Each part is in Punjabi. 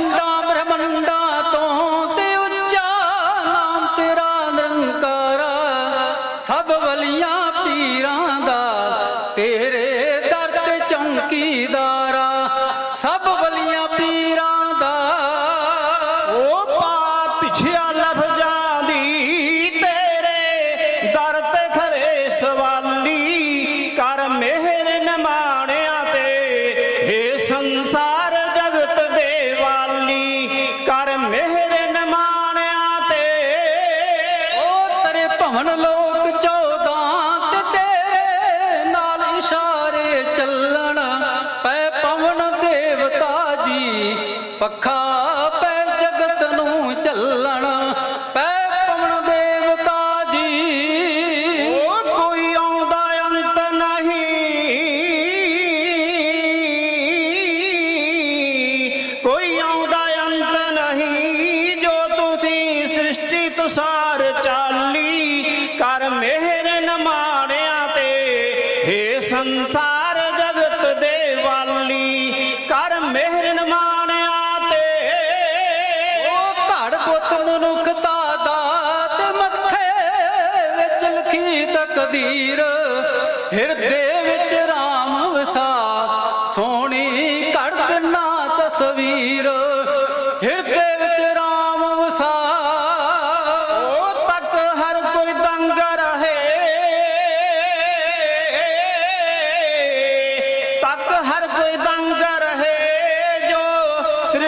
ਖੰਡਾਂ ਬ੍ਰਹਮੰਡਾਂ ਤੋਂ ਤੇ ਉੱਚਾ ਨਾਮ ਤੇਰਾ ਨਿਰੰਕਾਰ ਸਭ ਵਲੀਆਂ ਪੀਰਾਂ ਦਾ ਤੇਰੇ ਦਰ ਤੇ ਚੌਂਕੀਦਾਰਾ ਸਭ ਉਹ ਸੰਸਾਰ ਜਗਤ ਦੇ ਵਾਲੀ ਕਰ ਮਿਹਰ ਨਮਾਣਿਆ ਤੇ। ਉਹ ਘੜ ਪੁੱਤ ਮਨੁੱਖਤਾ ਦਾ ਤੇ ਮੱਥੇ ਵਿੱਚ ਲਖੀ ਤਕਦੀਰ। ਹਿਰਦੇ ਵਿੱਚ ਰਾਮ ਵਸਾ, ਸੋਹਣੀ ਘੜ ਨਾ ਤਸਵੀਰ।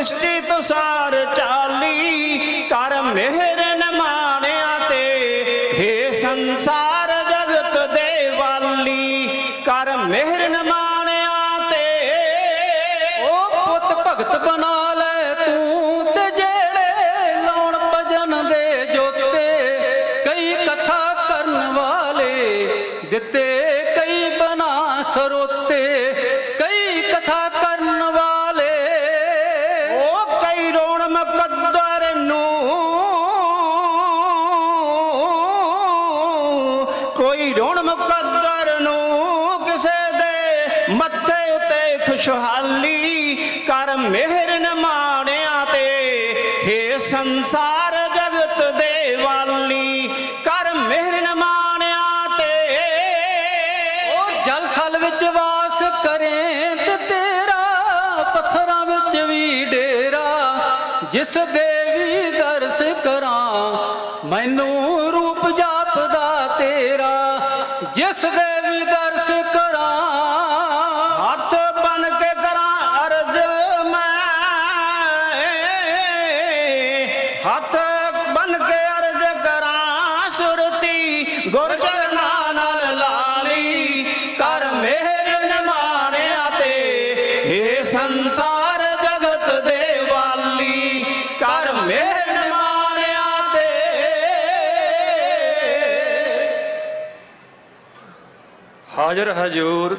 ਸ੍ਰਿਸ਼ਟੀ ਤੁਸਾਰ ਚਾਲੀ, ਕਰ ਮਿਹਰ ਨਮਾਣਿਆ ਤੇ। ਹੇ ਸੰਸਾਰ ਜਗਤ ਦੇ ਵਾਲੀ, ਕਰ ਮਿਹਰ ਨਮਾਣਿਆ ਤੇ। ਉਹ ਪੁੱਤ ਭਗਤ ਬਣਾ ਲੈ ਤੂੰ ਤੇ ਜਿਹੜੇ ਲਾਉਣ ਭਜਨ ਦੇ ਜੋਤੇ, ਕਈ ਕਥਾ ਕਰਨ ਵਾਲੇ ਦਿੱਤੇ, ਕਈ ਬਣਾ ਸਰੋਤੇ। ਕੋਈ ਰੋਣ ਮੁਕੱਦਰ ਨੂੰ ਕਿਸੇ ਦੇ ਮੱਥੇ ਉਤੇ ਖੁਸ਼ਹਾਲੀ ਕਰ ਮਿਹਰ ਨਮਾਣਿਆ ਤੇ ਹੇ ਸੰਸਾਰ ਜਗਤ ਦੇ ਵਾਲੀ ਕਰ ਮਿਹਰ ਨਮਾਣਿਆ ਤੇ ਉਹ ਜਲ ਥਲ ਵਿੱਚ ਵਾਸ ਕਰੇ ਤੇ ਤੇਰਾ ਪੱਥਰਾਂ ਵਿੱਚ ਵੀ ਡੇਰਾ ਜਿਸ ਦੇਵੀ ਦਰਸ ਕਰਾਂ, ਮੈਨੂੰ ਜਿਸ ਦੇਵੀ ਦਰਸ ਕਰਾਂ। ਹੱਥ ਬਨ ਕੇ ਕਰਾਂ ਅਰਜ ਮੈਂ। ਹੱਥ ਬਨ ਕੇ ਅਰਜ ਕਰਾਂ ਸੁਰਤੀ, ਗੁਰ ਚਰਨਾਂ ਨਾਲ ਲਾਲੀ। ਕਰ ਮਿਹਰ ਨਮਾਣਿਆ ਤੇ ਇਹ ਸੰਸਾਰ ਹਾਜ਼ਰ ਹਜੂਰ।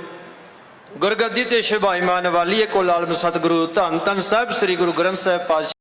ਗੁਰਗੱਦੀ ਤੇ ਸ਼ਿਵਾਈਮਾਨ ਵਾਲੀਏ ਕੋਲ ਆਲਮ ਸਤਿਗੁਰੂ, ਧੰਨ ਧੰਨ ਸਾਹਿਬ, ਸ੍ਰੀ ਗੁਰੂ ਗ੍ਰੰਥ ਸਾਹਿਬ ਪਾਤਸ਼ਾਹ